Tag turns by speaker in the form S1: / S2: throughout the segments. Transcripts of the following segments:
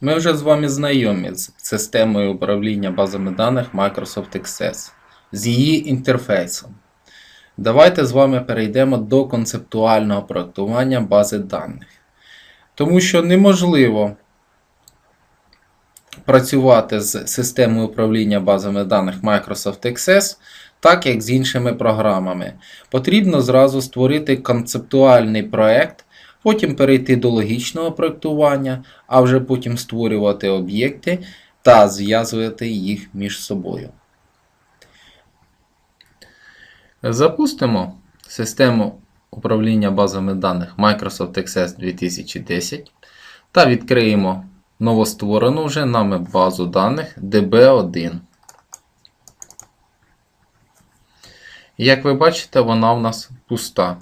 S1: Ми вже з вами знайомі з системою управління базами даних Microsoft Access, з її інтерфейсом. Давайте з вами перейдемо до концептуального проектування бази даних. Тому що неможливо працювати з системою управління базами даних Microsoft Access, так як з іншими програмами. Потрібно зразу створити концептуальний проект, потім перейти до логічного проектування, а вже потім створювати об'єкти та зв'язувати їх між собою. Запустимо систему управління базами даних Microsoft Access 2010 та відкриємо новостворену вже нами базу даних DB1. Як ви бачите, вона в нас пуста.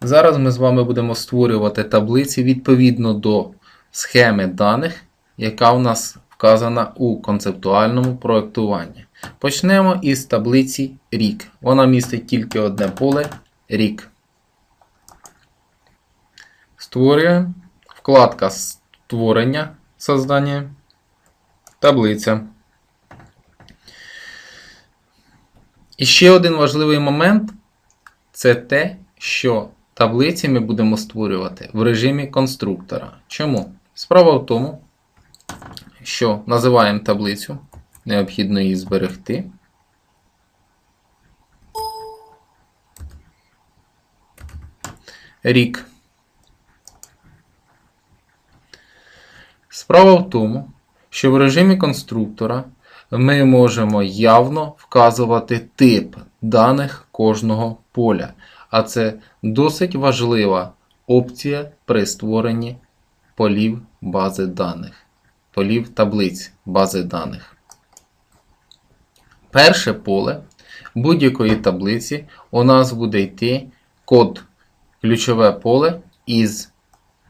S1: Зараз ми з вами будемо створювати таблиці відповідно до схеми даних, яка у нас вказана у концептуальному проєктуванні. Почнемо із таблиці рік. Вона містить тільки одне поле рік. Створюємо вкладка створення создання, таблиця. І ще один важливий момент це те, що таблиці ми будемо створювати в режимі конструктора. Чому? Справа в тому, що називаємо таблицю, необхідно її зберегти. Рік. Справа в тому, що в режимі конструктора ми можемо явно вказувати тип даних кожного поля, а це досить важлива опція при створенні полів бази даних, полів таблиць бази даних. Перше поле будь-якої таблиці у нас буде йти код, ключове поле із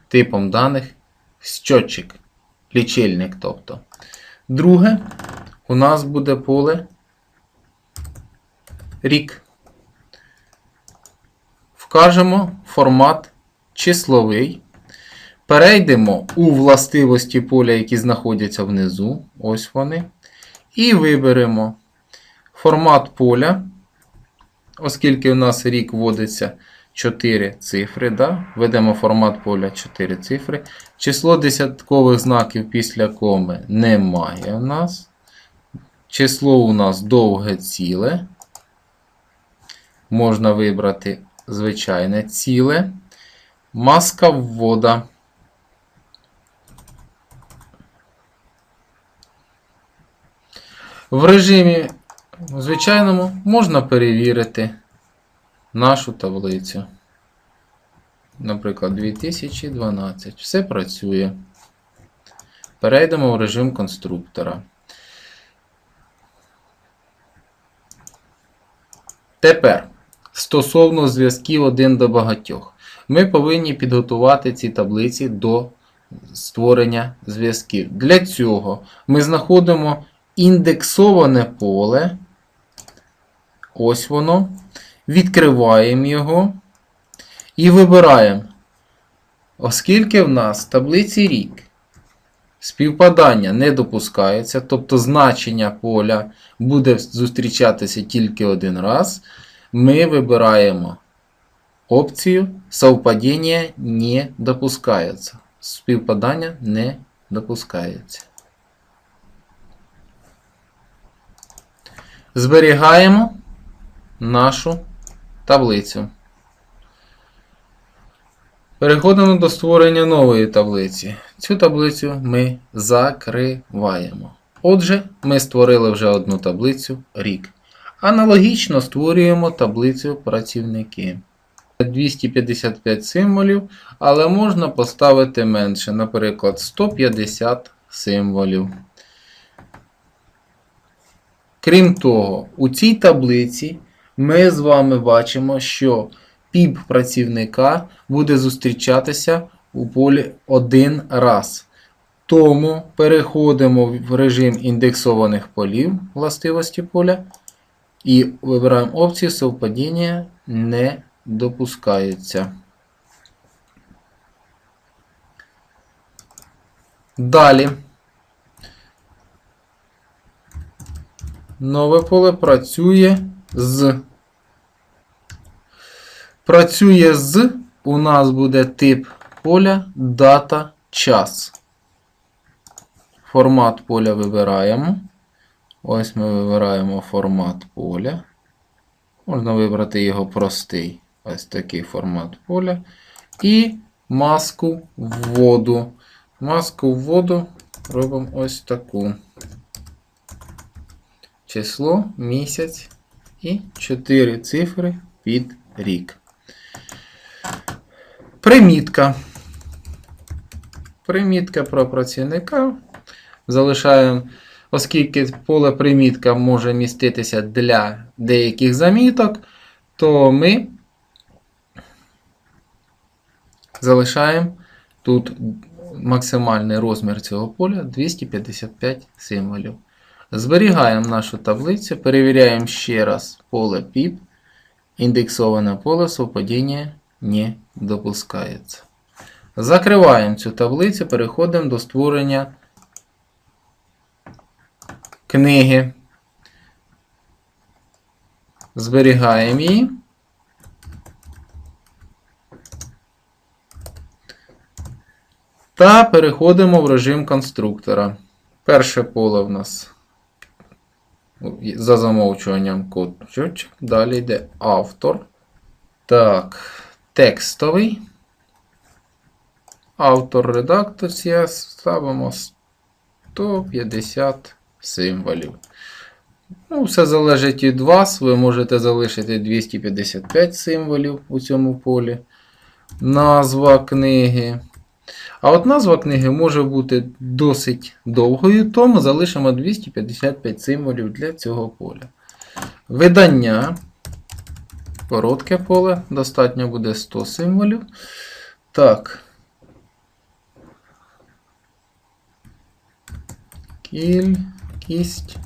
S1: типом даних щотчик, лічильник. тобто. Друге, у нас буде поле рік. Вкажемо формат числовий. Перейдемо у властивості поля, які знаходяться внизу. Ось вони. І виберемо формат поля, оскільки у нас рік вводиться 4 цифри. Да? Введемо формат поля 4 цифри. Число десяткових знаків після коми немає у нас. Число у нас довге ціле. Можна вибрати звичайне ціле. Маска ввода. В режимі звичайному можна перевірити нашу таблицю. Наприклад, 2012. Все працює. Перейдемо в режим конструктора. Тепер, стосовно зв'язків один до багатьох, ми повинні підготувати ці таблиці до створення зв'язків. Для цього ми знаходимо індексоване поле. Ось воно. Відкриваємо його і вибираємо. Оскільки в нас в таблиці рік співпадання не допускається, тобто значення поля буде зустрічатися тільки один раз, ми вибираємо опцію совпадіння не допускається. Співпадання не допускається. Зберігаємо нашу таблицю. Переходимо до створення нової таблиці. Цю таблицю ми закриваємо. Отже, ми створили вже одну таблицю рік. Аналогічно створюємо таблицю працівники. 255 символів, але можна поставити менше, наприклад, 150 символів. Крім того, у цій таблиці ми з вами бачимо, що піп працівника буде зустрічатися у полі один раз. Тому переходимо в режим індексованих полів властивості поля і вибираємо опцію совпадіння не допускається. Далі. Нове поле працює з. Працює з. У нас буде тип поля дата час. Формат поля вибираємо. Ось ми вибираємо формат поля. Можна вибрати його простий. Ось такий формат поля. І маску вводу. Маску вводу робимо ось таку. Число, місяць і 4 цифри під рік. Примітка. Примітка про працівника. Залишаємо, оскільки поле примітка може міститися для деяких заміток, то ми залишаємо тут максимальний розмір цього поля 255 символів. Зберігаємо нашу таблицю, перевіряємо ще раз поле PIP. Індексоване поле совпадіння не допускається. Закриваємо цю таблицю, переходимо до створення книги. Зберігаємо її. Та переходимо в режим конструктора. Перше поле в нас за замовчуванням код. Далі йде автор. Так, текстовий. Автор редакція ставимо 150 символів. Ну, Все залежить від вас. Ви можете залишити 255 символів у цьому полі. Назва книги. А от назва книги може бути досить довгою, тому залишимо 255 символів для цього поля. Видання. Коротке поле, достатньо буде 100 символів. Так. Кількість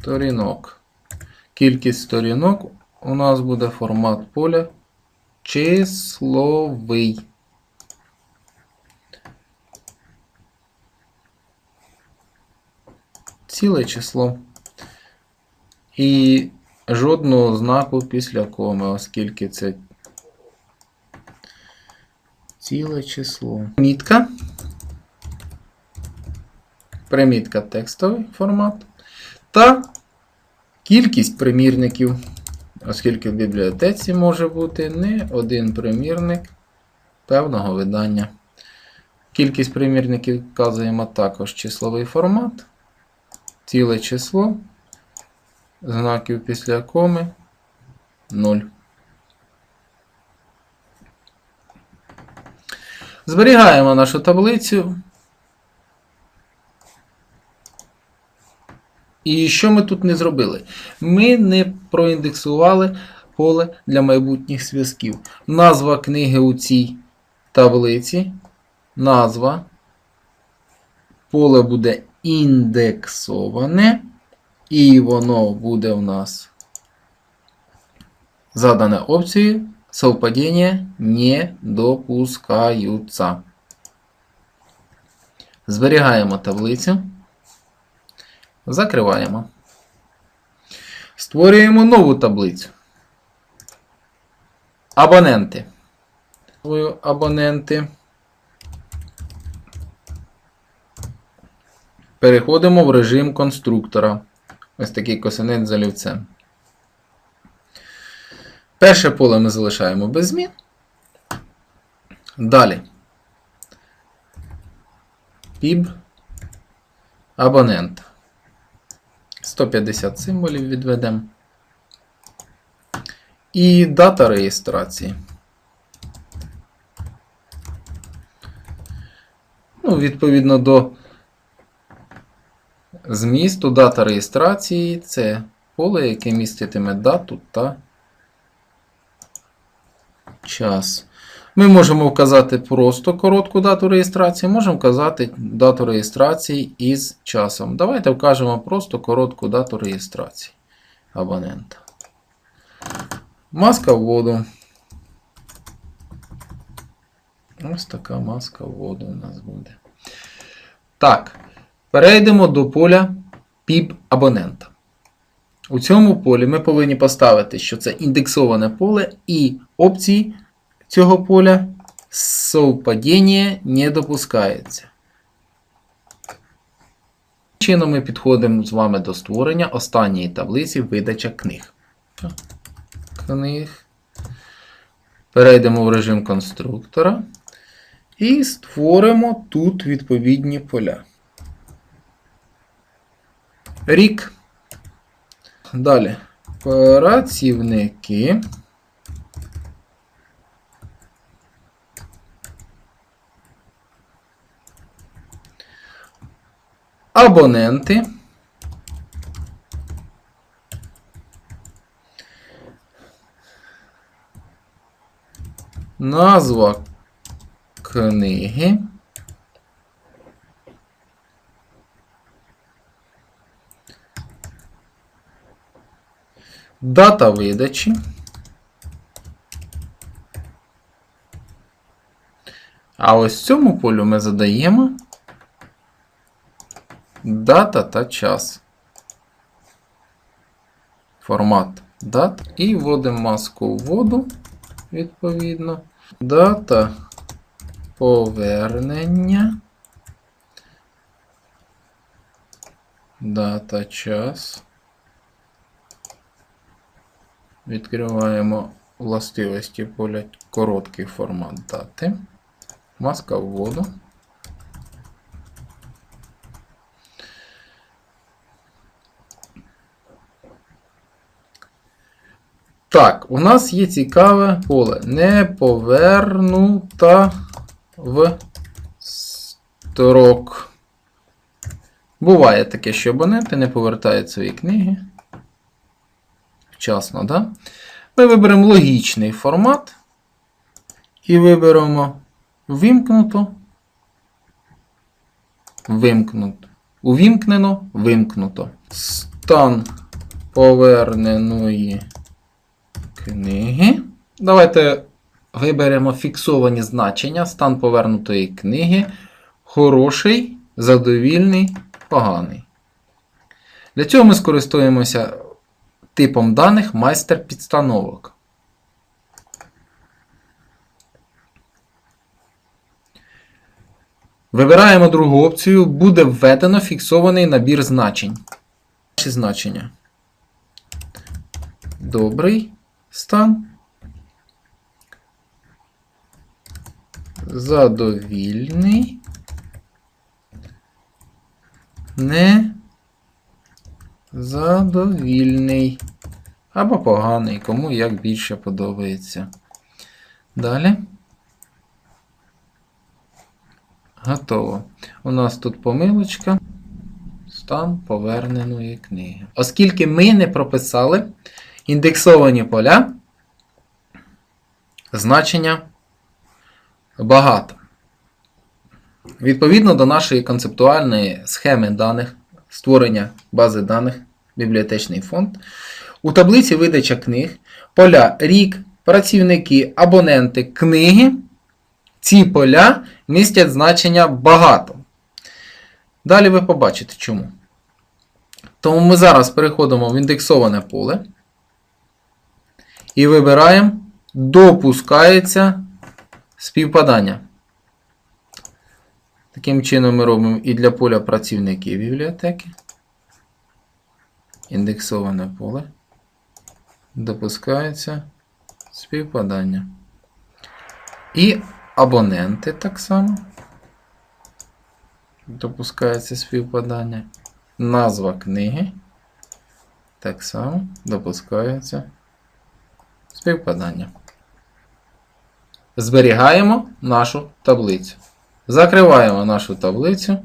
S1: сторінок. Кількість сторінок у нас буде формат поля числовий. Ціле число. І жодного знаку після коми, оскільки це ціле число. Примітка. Примітка текстовий формат. Та кількість примірників, оскільки в бібліотеці може бути не один примірник певного видання. Кількість примірників вказуємо також числовий формат, ціле число, знаків після коми 0. Зберігаємо нашу таблицю. І що ми тут не зробили? Ми не проіндексували поле для майбутніх зв'язків. Назва книги у цій таблиці. Назва. Поле буде індексоване. І воно буде у нас задане опцією. Совпадіння не допускаються. Зберігаємо таблицю. Закриваємо. Створюємо нову таблицю. Абоненти. Абоненти. Переходимо в режим конструктора. Ось такий косинець з олівцем. Перше поле ми залишаємо без змін. Далі. Піб абонент. 150 символів відведемо. І дата реєстрації. Ну, Відповідно до змісту дата реєстрації це поле, яке міститиме дату та час. Ми можемо вказати просто коротку дату реєстрації, можемо вказати дату реєстрації із часом. Давайте вкажемо просто коротку дату реєстрації абонента. Маска вводу. Ось така маска вводу у нас буде. Так, перейдемо до поля PIB абонента. У цьому полі ми повинні поставити, що це індексоване поле, і опції цього поля совпадіння не допускається. Чином ми підходимо з вами до створення останньої таблиці видача книг. Книг. Перейдемо в режим конструктора і створимо тут відповідні поля. Рік. Далі. Працівники. Абоненти. Назва книги. Дата видачі. А ось цьому полю ми задаємо дата та час. Формат дат. І вводимо маску вводу, відповідно. Дата повернення. Дата час. Відкриваємо властивості поля короткий формат дати. Маска вводу. Так, у нас є цікаве поле. Не повернута в строк. Буває таке, що абоненти не повертають свої книги. Вчасно, да? Ми виберемо логічний формат і виберемо вимкнуто, вимкнуто. Увімкнено, вимкнуто. Стан поверненої книги. Давайте виберемо фіксовані значення. Стан повернутої книги. Хороший, задовільний, поганий. Для цього ми скористуємося типом даних майстер підстановок. Вибираємо другу опцію. Буде введено фіксований набір значень. Наші значення. Добрий стан. Задовільний. Не задовільний. Або поганий, кому як більше подобається. Далі. Готово. У нас тут помилочка. Стан поверненої книги. Оскільки ми не прописали індексовані поля, значення багато. Відповідно до нашої концептуальної схеми даних створення бази даних бібліотечний фонд, у таблиці видача книг поля рік, працівники, абоненти, книги. Ці поля містять значення багато. Далі ви побачите чому. Тому ми зараз переходимо в індексоване поле і вибираємо допускається співпадання. Таким чином ми робимо і для поля працівників бібліотеки. Індексоване поле. Допускається співпадання. І абоненти так само. Допускається співпадання. Назва книги. Так само допускається співпадання. Зберігаємо нашу таблицю. Закриваємо нашу таблицю.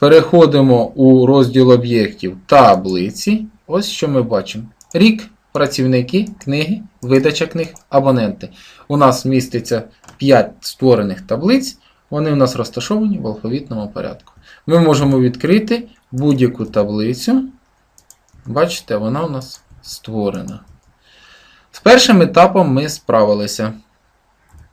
S1: Переходимо у розділ об'єктів таблиці. Ось що ми бачимо. Рік, працівники, книги, видача книг, абоненти. У нас міститься 5 створених таблиць. Вони у нас розташовані в алфавітному порядку. Ми можемо відкрити будь-яку таблицю. Бачите, вона у нас створена. З першим етапом ми справилися.